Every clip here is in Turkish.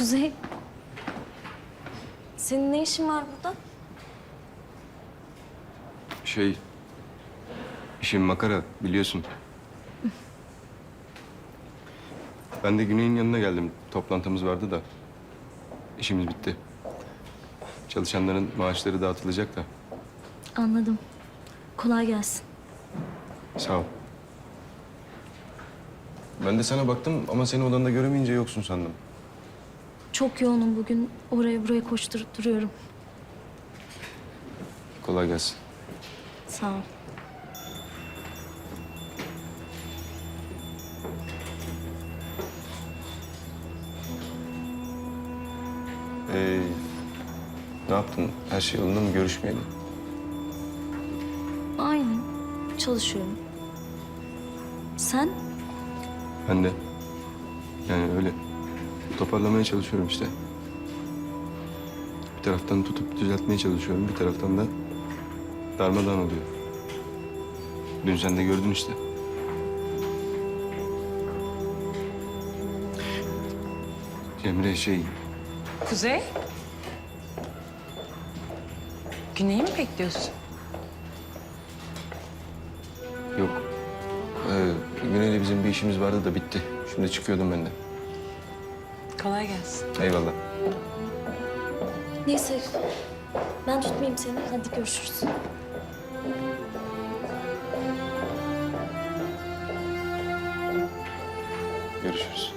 Kuzey. Senin ne işin var burada? Şey... işin makara biliyorsun. Ben de Güney'in yanına geldim. Toplantımız vardı da. İşimiz bitti. Çalışanların maaşları dağıtılacak da. Anladım. Kolay gelsin. Sağ ol. Ben de sana baktım ama seni odanda göremeyince yoksun sandım. Çok yoğunum bugün. Oraya buraya koşturup duruyorum. Kolay gelsin. Sağ ol. Ee, ne yaptın? Her şey yolunda mı? Görüşmeyelim. Aynen. Çalışıyorum. Sen? Ben de. Yani öyle. Toparlamaya çalışıyorum işte. Bir taraftan tutup düzeltmeye çalışıyorum. Bir taraftan da darmadan oluyor. Dün sen de gördün işte. Cemre şey, Kuzey? Güney'i mi bekliyorsun? yok. Ee, Güney'le bizim bir işimiz vardı da bitti. Şimdi çıkıyordum ben de. Kolay gelsin. Eyvallah. Neyse. Ben tutmayayım seni. Hadi görüşürüz. Görüşürüz.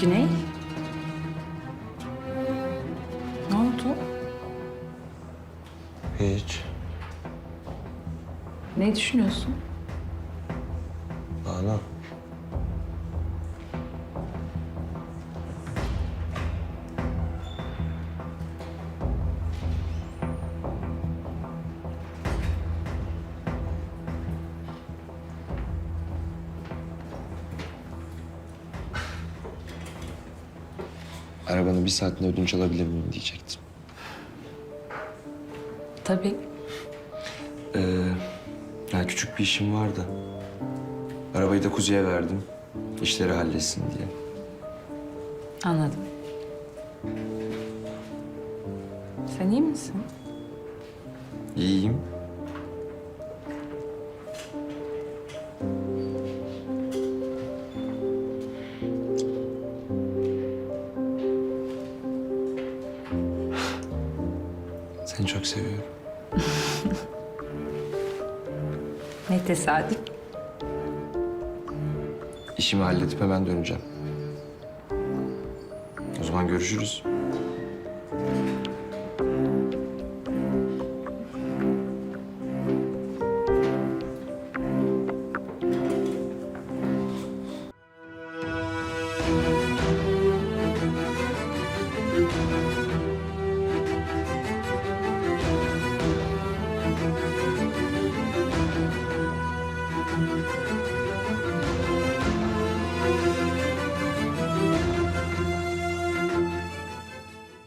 Güney? Ne oldu? Hiç. Ne düşünüyorsun? Ana. Arabanı bir saatinde ödünç alabilir miyim diyecektim. Tabii. Ee, ya küçük bir işim vardı. Arabayı da Kuzey'e verdim. İşleri halletsin diye. Anladım. Sen iyi misin? İyiyim. Seni çok seviyorum. ne tesadüf. İşimi halledip hemen döneceğim. O zaman görüşürüz.